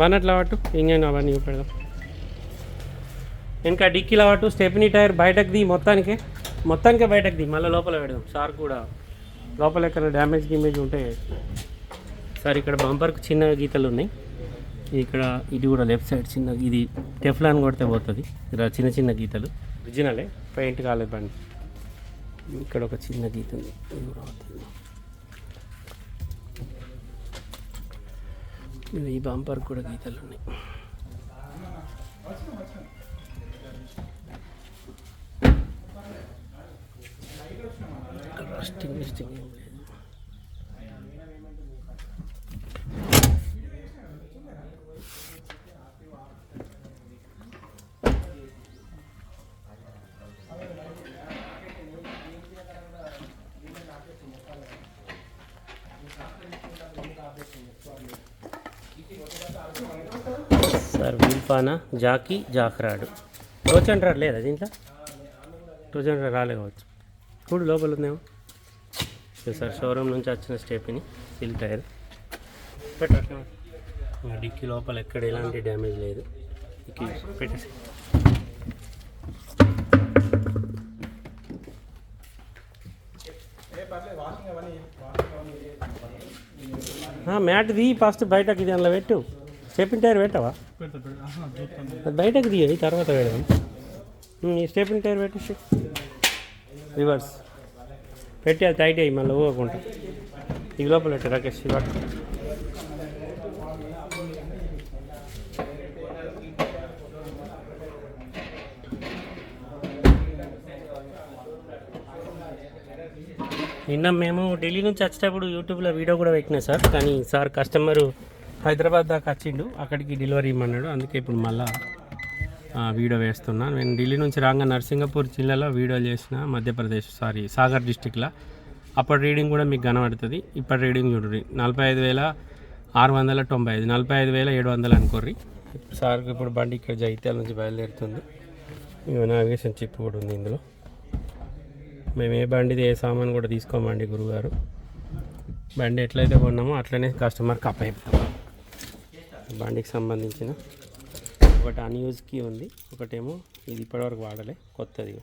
బానట్లా పట్టు ఇంజన్ అవన్నీ పెడదాం. ఇంకా డిక్కీలో పట్టు స్టెప్నీ టైర్ బయటకు ది మొత్తానికి మొత్తానికే బయటకు ది మళ్ళీ లోపల పెడదాం. సార్ కూడా లోపల ఎక్కడ డ్యామేజ్ గిమేజ్ ఉంటే సార్ ఇక్కడ బంపర్కు చిన్న గీతలు ఉన్నాయి. ఇక్కడ ఇది కూడా లెఫ్ట్ సైడ్ చిన్న ఇది టెఫ్లాన్ కొడితే పోతుంది. ఇక్కడ చిన్న చిన్న గీతలు. ఒరిజినలే పెయింట్ కాలేదు బండి. ఇక్కడ ఒక చిన్న గీత ఉంది ఇది కూడా పోతుంది. ఇది ఈ బంపర్ కూడా గీతలు ఉన్నాయి. స్టింగ్ స్టింగ్ ఉంది సార్ వీల్పానా జాకీ జాక్రాడు. టోచన్ రాడ్ లేదా దీంట్లో? టోచన్ రాడ్ రాలే కావచ్చు. చూడు లోపల ఉందేమో. సార్ షోరూమ్ నుంచి వచ్చిన స్టెప్ని సిల్ టైర్. పెట్టా. డిక్కీ లోపల ఎక్కడ ఎలాంటి డ్యామేజ్ లేదు. డిక్కీ పెట్టేసి. మ్యాట్ ది ఫస్ట్ బయటకి ఇది అందులో పెట్టు. స్టెపిన్ టైర్ పెట్టవా? బయటకు తీయ తర్వాత పెడదాం. ఈ టైర్ పెట్టి రివర్స్. పెట్టి అది టైట్ అయ్యి మళ్ళీ ఊగకుండా. ఈ లోపల పెట్టు రాకేష్ ఇవాళ నిన్న మేము ఢిల్లీ నుంచి వచ్చేటప్పుడు యూట్యూబ్లో వీడియో కూడా పెట్టినా సార్ కానీ సార్ కస్టమరు హైదరాబాద్ దాకా వచ్చిండు. అక్కడికి డెలివరీ ఇమ్మన్నాడు. అందుకే ఇప్పుడు మళ్ళీ వీడియో వేస్తున్నాను నేను ఢిల్లీ నుంచి రాగా నర్సింగపూర్ జిల్లాలో వీడియో చేసిన మధ్యప్రదేశ్ సారీ సాగర్ డిస్టిక్లో అప్పటి రీడింగ్ కూడా మీకు కనబడుతుంది. ఇప్పటి రీడింగ్ చూడండి. నలభై ఐదు వేల ఆరు వందల తొంభై ఐదు. నలభై ఐదు వేల ఏడు వందలు అనుకోర్రి. సార్కి ఇప్పుడు బండి ఇక్కడ జైత్యాల నుంచి బయలుదేరుతుంది. నావిగేషన్ చిప్ కూడా ఉంది ఇందులో. మేము ఏ బండిది ఏ సామాన్ కూడా తీసుకోమండి గురుగారు. బండి ఎట్లయితే కొన్నామో అట్లనే కస్టమర్కి అప్పయిస్తాం బండికి సంబంధించిన ఒకటి అన్యూజ్కి ఉంది. ఒకటేమో ఇది ఇప్పటివరకు వాడలే. కొత్తది.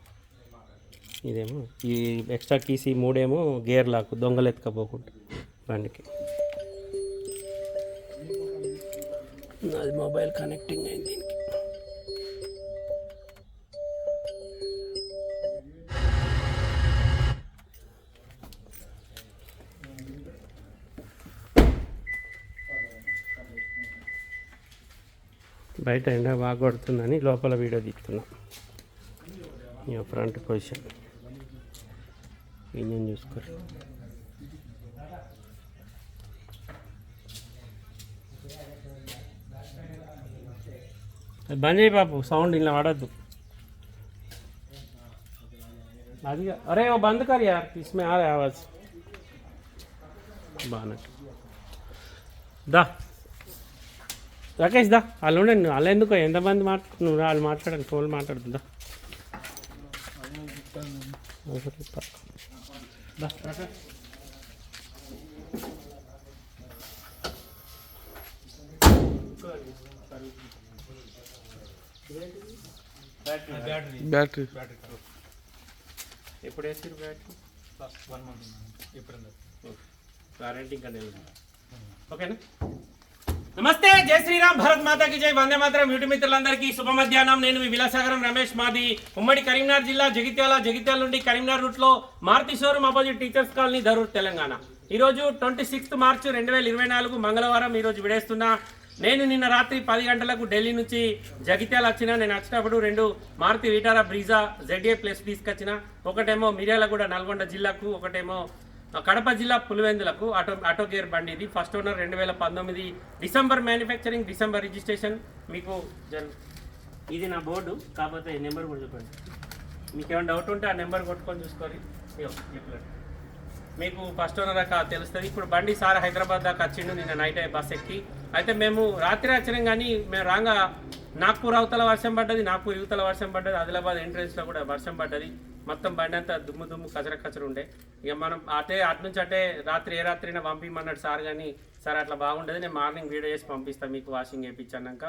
ఇదేమో ఈ ఎక్స్ట్రా కీస్ ఈ మూడేమో గేర్ లాక్ దొంగలు ఎత్తుకపోకుండా బండికి. అది మొబైల్ కనెక్టింగ్ అయింది. బయట ఎండ బాగా కొడుతుందని లోపల వీడియో తీసుకున్నాం ఇక ఫ్రంట్ పొజిషన్. ఇంజన్ చూసుకోరు. బంద్ చేయి పాపు సౌండ్ ఇలా పడద్దు. అది అరే ఓ బంద్ కర్ యార్ ఇస్మే ఆ రే ఆవాజ్. బాగా దా. రాకేష్ దా వాళ్ళు ఉండండి. వాళ్ళు ఎందుకో? ఎంతమంది మాట్లా నువ్వు వాళ్ళు మాట్లాడండి. ఫోన్ మాట్లాడుతుందా దా. రాకేష్. బ్యాటరీ. ఎప్పుడు వేసారు బ్యాటరీ? వన్ మంత్ ఇప్పుడు వారంటీ ఇంకా లేదు. ఓకేనా? నమస్తే జై శ్రీరామ్ భరత్ మాతాకి జై. వందే మాత్రం యూటి మిత్రులందరికీ శుభ మధ్యాహ్నం. నేను మీ విలాసాగరం రమేష్ మాది ఉమ్మడి కరీంనగర్ జిల్లా జగిత్యాల జగిత్యాల నుండి కరీంనగర్ రూట్లో Maruti showroom opposite teachers colony Dharur Telangana. ఈ రోజు ట్వంటీ సిక్స్త్ మార్చ్ రెండు వేల ఇరవై నాలుగు మంగళవారం ఈ రోజు విడేస్తున్నా. నేను నిన్న రాత్రి పది గంటలకు ఢిల్లీ నుంచి జగిత్యాల వచ్చిన. నేను వచ్చినప్పుడు రెండు Maruti Vitara Brezza ZA plus తీసుకొచ్చిన. ఒకటేమో మిర్యాలగూడ నల్గొండ జిల్లాకు ఒకటేమో కడప జిల్లా పులివెందులకు ఆటో ఆటో గేర్ బండి ఇది ఫస్ట్ ఓనర్ రెండు వేల పంతొమ్మిది డిసెంబర్ మ్యానుఫ్యాక్చరింగ్ డిసెంబర్ రిజిస్ట్రేషన్ మీకు ఇది నా బోర్డు కాకపోతే నెంబర్ కూడా చూపండి మీకు ఏమైనా డౌట్ ఉంటే ఆ నెంబర్ కొట్టుకొని చూసుకోరి మీకు ఫస్ట్ ఓనర్ దాకా తెలుస్తుంది. ఇప్పుడు బండి సార్ హైదరాబాద్ దాకా వచ్చిండు నిన్న నైట్ బస్ ఎక్కి. అయితే మేము రాత్రి వచ్చినాం కానీ మేము రాగా నాగ్పూర్ అవతల వర్షం పడ్డది నాగ్పూర్ యువతల వర్షం పడ్డది ఆదిలాబాద్ ఎంట్రెన్స్లో కూడా వర్షం పడ్డది. మొత్తం బండి అంతా దుమ్ము దుమ్ము కచర కచర ఉండే. ఇక మనం అటే అటు నుంచి అటే రాత్రి ఏ రాత్రైనా పంపించమన్నాడు సార్ కానీ సార్ అట్లా బాగుండదు నేను మార్నింగ్ వీడియో చేసి పంపిస్తాను మీకు వాషింగ్ వేయించాక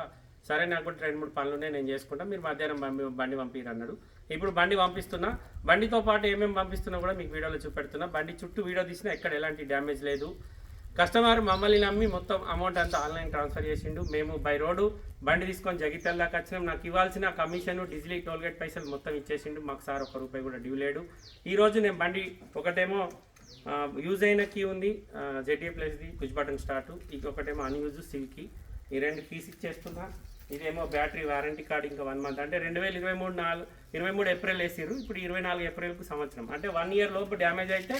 సరే నాకు కూడా రెండు మూడు పనులు ఉన్నాయి నేను చేసుకుంటా మీరు మధ్యాహ్నం బండి బండి పంపిరు అన్నాడు. ఇప్పుడు బండి పంపిస్తున్నా. బండితో పాటు ఏమేమి పంపిస్తున్నా కూడా మీకు వీడియోలో చూపెడుతున్నా. బండి చుట్టూ వీడియో తీసినా ఎక్కడ ఎలాంటి డ్యామేజ్ లేదు. కస్టమర్ మమ్మల్ని నమ్మి మొత్తం అమౌంట్ అంతా ఆన్లైన్ ట్రాన్స్ఫర్ చేసిండు. మేము బై రోడ్డు బండి తీసుకొని జగిత్యాల దాకా వచ్చినాం. నాకు ఇవ్వాల్సిన కమిషన్ డీజిల్ టోల్గేట్ పైసలు మొత్తం ఇచ్చేసిండు. మాకు సార్ ఒక్క రూపాయి కూడా డ్యూ లేడు. ఈరోజు నేను బండి ఒకటేమో యూజ్ అయిన కీ ఉంది. జెడ్ఏ ప్లస్ది పుష్ బటన్ స్టార్ట్ ఇంకొకటేమో అన్యూజ్ సిల్కి ఈ రెండు కీస్ ఇచ్చేస్తున్నా. ఇదేమో బ్యాటరీ వారంటీ కార్డు ఇంకా వన్ మంత్ అంటే రెండు వేల ఇరవై మూడు నాలుగు ఇరవై మూడు ఏప్రిల్ వేసారు ఇప్పుడు ఇరవై నాలుగు ఏప్రిల్కు సంవత్సరం. అంటే వన్ ఇయర్ లోపు డ్యామేజ్ అయితే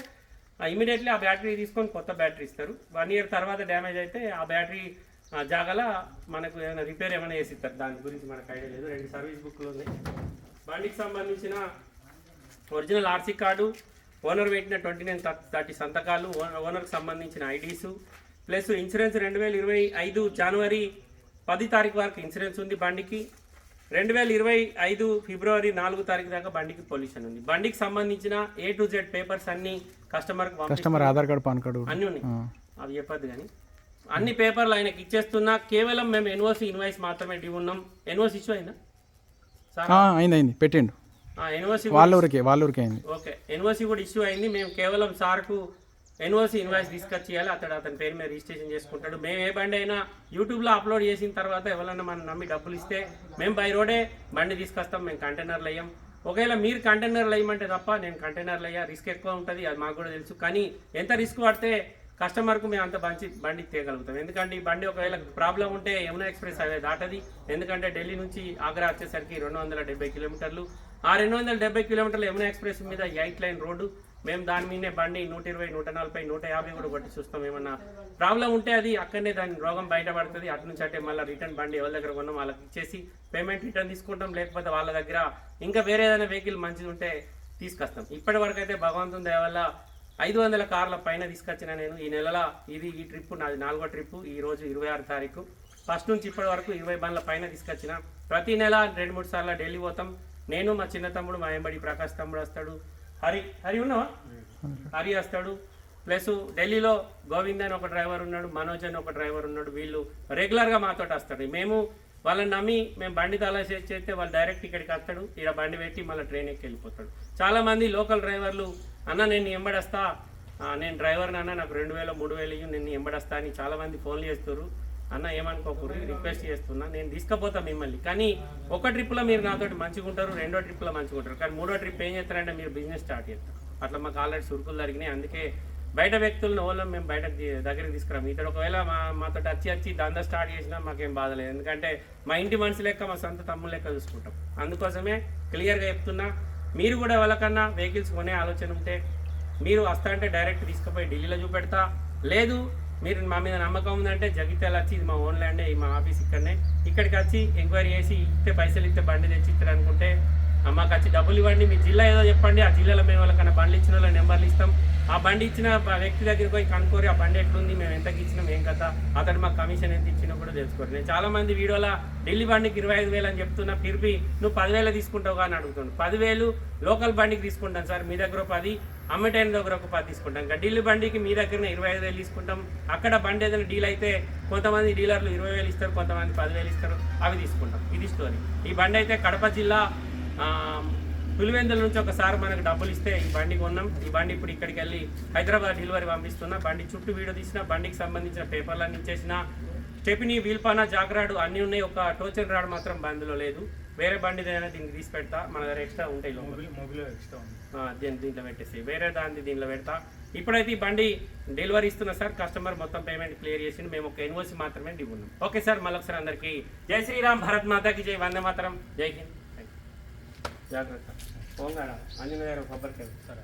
ఇమీడియట్లీ ఆ బ్యాటరీ తీసుకొని కొత్త బ్యాటరీ ఇస్తారు. వన్ ఇయర్ తర్వాత డ్యామేజ్ అయితే ఆ బ్యాటరీ ఆ, జాగాల మనకు ఏమైనా రిపేర్ ఏమైనా వేసి ఇస్తారు. దాని గురించి మనకు ఐడియా లేదు. రెండు సర్వీస్ బుక్లు ఉన్నాయి. బండికి సంబంధించిన ఒరిజినల్ ఆర్సీ కార్డు ఓనర్ పెట్టిన ట్వంటీ నైన్ థర్టీ సంతకాలు ఓ- ఓనర్కి సంబంధించిన ఐడీసు ప్లస్ ఇన్సూరెన్స్ రెండు వేల ఇరవై ఐదు జనవరి పది తారీఖు వరకు ఇన్సూరెన్స్ ఉంది బండికి. రెండు వేల ఇరవై ఐదు ఫిబ్రవరి నాలుగు తారీఖు దాకా బండికి పొల్యూషన్ ఉంది. బండికి సంబంధించిన ఏ టు జెడ్ పేపర్స్ అన్నీ కస్టమర్కి customer Aadhaar card PAN card అన్నీ ఉన్నాయి. అవి చెప్పద్దు కానీ. అన్ని పేపర్లు ఆయనకి ఇచ్చేస్తున్నా కేవలం మేము ఎన్ఓసి ఇన్వాయిస్ మాత్రమే డ్యూ ఉన్నాం. ఎన్ఓసి ఇష్యూ అయిందా? అయింది అయింది పెట్టిండు. ఎన్ఓసి వాళ్ళ ఊరికే వాళ్ళ ఊరికే అయింది. ఓకే. ఎన్ఓసి కూడా ఇష్యూ అయింది. మేము కేవలం సార్కు ఎన్ఓసి ఇన్వాయిస్ తీసుకొచ్చి ఇవ్వాలి అతడు అతని పేరు మీద రిజిస్ట్రేషన్ చేసుకుంటాడు. మేము ఏ బండి అయినా యూట్యూబ్లో అప్లోడ్ చేసిన తర్వాత ఎవరైనా మనం నమ్మి డబ్బులు ఇస్తే మేము బై రోడే బండి తీసుకొస్తాం. మేము కంటైనర్లు అయ్యాం ఒకవేళ మీరు కంటైనర్లు వేయమంటే తప్ప నేను కంటైనర్లు అయ్యా రిస్క్ ఎక్కువ ఉంటుంది అది మాకు కూడా తెలుసు. కానీ ఎంత రిస్క్ పడితే కస్టమర్కు మేము అంత మంచి బండి తీయగలుగుతాం ఎందుకంటే ఈ బండి ఒకవేళ ప్రాబ్లం ఉంటే యమునా ఎక్స్ప్రెస్ అవే దాటది. ఎందుకంటే ఢిల్లీ నుంచి ఆగ్రా వచ్చేసరికి రెండు వందల డెబ్బై కిలోమీటర్లు. ఆ రెండు వందల డెబ్బై కిలోమీటర్ల యమునా ఎక్స్ప్రెస్ మీద ఎయిట్ లైన్ రోడ్డు. మేము దాని మీదనే బండి నూట ఇరవై నూట నలభై నూట యాభై కూడా కొట్టి చూస్తాం. ఏమన్నా ప్రాబ్లం ఉంటే అది అక్కడనే దాని రోగం బయటపడుతుంది. అటు నుంచి అంటే మళ్ళీ రిటర్న్ బండి ఎవరి దగ్గర కొన్నాం వాళ్ళకి ఇచ్చేసి పేమెంట్ రిటర్న్ తీసుకుంటాం. లేకపోతే వాళ్ళ దగ్గర ఇంకా వేరే ఏదైనా వెహికల్ మంచిది ఉంటే తీసుకొస్తాం. ఇప్పటి వరకు అయితే భగవంతుని దయ వల్ల ఐదు వందల కార్ల పైన తీసుకొచ్చిన నేను ఈ నెలలో ఇది ఈ ట్రిప్ నాది నాలుగో ట్రిప్ ఈ రోజు ఇరవై ఆరు తారీఖు. ఫస్ట్ నుంచి ఇప్పటి వరకు ఇరవై బండ్ల పైన తీసుకొచ్చిన. ప్రతి నెల రెండు మూడు సార్లు ఢిల్లీ పోతాం. నేను మా చిన్న తమ్ముడు మా ఎంబడి ప్రకాష్ తమ్ముడు వస్తాడు. హరి హరి ఉన్నావా? హరి వస్తాడు. ప్లస్ ఢిల్లీలో గోవింద్ అని ఒక డ్రైవర్ ఉన్నాడు మనోజ్ అని ఒక డ్రైవర్ ఉన్నాడు. వీళ్ళు రెగ్యులర్గా మాతో వస్తాడు మేము వాళ్ళని నమ్మి మేము బండి తలా చేస్తే వాళ్ళు డైరెక్ట్ ఇక్కడికి వస్తాడు. ఇక్కడ బండి పెట్టి మళ్ళీ ట్రైన్ ఎక్కి వెళ్ళిపోతాడు. చాలా మంది లోకల్ డ్రైవర్లు అన్న నేను ఎంబడస్తా నేను డ్రైవర్ని అన్న నాకు రెండు వేల మూడు వేలు నేను ఎంబడస్తా అని చాలా మంది ఫోన్లు చేస్తారు. అన్న ఏమనుకోకూడదు రిక్వెస్ట్ చేస్తున్నా నేను తీసుకుపోతా మిమ్మల్ని. కానీ ఒక ట్రిప్లో మీరు నాతోటి మంచిగా ఉంటారు రెండో ట్రిప్లో మంచిగా ఉంటారు. కానీ మూడో ట్రిప్ ఏం చేస్తారంటే మీరు బిజినెస్ స్టార్ట్ చేస్తారు. అట్లా మాకు ఆల్రెడీ సురుకులు జరిగినాయి. అందుకే బయట వ్యక్తులను ఓళ్ళం మేము బయట దగ్గరికి తీసుకురాము. ఇతడు ఒకవేళ మా మాతో వచ్చి వచ్చి దందా స్టార్ట్ చేసినా మాకేం బాధలేదు ఎందుకంటే మా ఇంటి మనిషి లెక్క మా సొంత తమ్ముడు లెక్క చూసుకుంటాం. అందుకోసమే క్లియర్గా చెప్తున్నా మీరు కూడా ఎవరికన్నా వెహికల్స్ కొనే ఆలోచన ఉంటే మీరు వస్తా అంటే డైరెక్ట్ తీసుకుపోయి ఢిల్లీలో చూపెడతా. లేదు మీరు మా మీద నమ్మకం ఉందంటే జగిత్యాల వచ్చి ఇది మా ఓన్ ల్యాండే ఇది మా ఆఫీస్ ఇక్కడనే. ఇక్కడికి వచ్చి ఎంక్వైరీ చేసి ఇస్తే పైసలు ఇస్తే బండి తెచ్చి ఇస్తారు అనుకుంటే మాకు వచ్చి డబ్బులు ఇవ్వండి మీ జిల్లా ఏదో చెప్పండి ఆ జిల్లాలో మేము వాళ్ళకన్నా బండ్లు ఇచ్చిన వాళ్ళ నెంబర్లు ఇస్తాం. ఆ బండి ఇచ్చిన వ్యక్తి దగ్గరికి పోయి కనుక్కోరు ఆ బండి ఎట్లుంది? మేము ఎంతకి ఇచ్చినాం? ఏం కథ? అతడు మాకు కమిషన్ ఎంత ఇచ్చినా కూడా తెలుసుకోరు. నేను చాలా మంది వీడియోలో ఢిల్లీ బండికి ఇరవై ఐదు వేలు అని చెప్తున్నా తిరిపి నువ్వు పదివేలు తీసుకుంటావు అని అడుగుతాను పదివేలు లోకల్ బండికి తీసుకుంటాను సార్. మీ దగ్గర ఒక పది అమ్మటైన దగ్గర ఒక పది తీసుకుంటాం. ఇంకా ఢిల్లీ బండికి మీ దగ్గర ఇరవై ఐదు వేలు తీసుకుంటాం. అక్కడ బండి ఏదైనా డీల్ అయితే కొంతమంది డీలర్లు ఇరవై వేలు ఇస్తారు కొంతమంది పదివేలు ఇస్తారు. అవి తీసుకుంటాం. ఇది స్టోరీ. ఈ బండి అయితే కడప జిల్లా పులివెందుల నుంచి ఒకసారి మనకు డబ్బులు ఇస్తే ఈ బండి కొన్నాం. ఈ బండి ఇప్పుడు ఇక్కడికి వెళ్ళి హైదరాబాద్ డెలివరీ పంపిస్తున్నా. బండి చుట్టూ వీడియో తీసిన బండికి సంబంధించిన పేపర్లన్నీ ఇచ్చేసిన స్టెపిని వీల్పానా జాగ్రాడు అన్నీ ఉన్నాయి. ఒక టోచన్ రాడ్ మాత్రం బండిలో లేదు. వేరే బండి ఏదైనా దీనికి తీసి పెడతా. మన దగ్గర ఎక్స్ట్రా ఉంటాయి దీని దీంట్లో పెట్టేసి. వేరే దాన్ని దీంట్లో పెడతా. ఇప్పుడైతే ఈ బండి డెలివరీ ఇస్తున్నా సార్. కస్టమర్ మొత్తం పేమెంట్ క్లియర్ చేసి మేము ఒక ఎన్ఓసి మాత్రమే ఇవ్వన్నాం ఓకే సార్. మళ్ళొకసారి అందరికీ జై శ్రీరామ్. భరత్ మాతాకి జై. వందే మాతరం. జై హింద్. జాగ్రత్త. పోంగాడ ఆంజనేయ గారు కొబ్బరికాయ సరే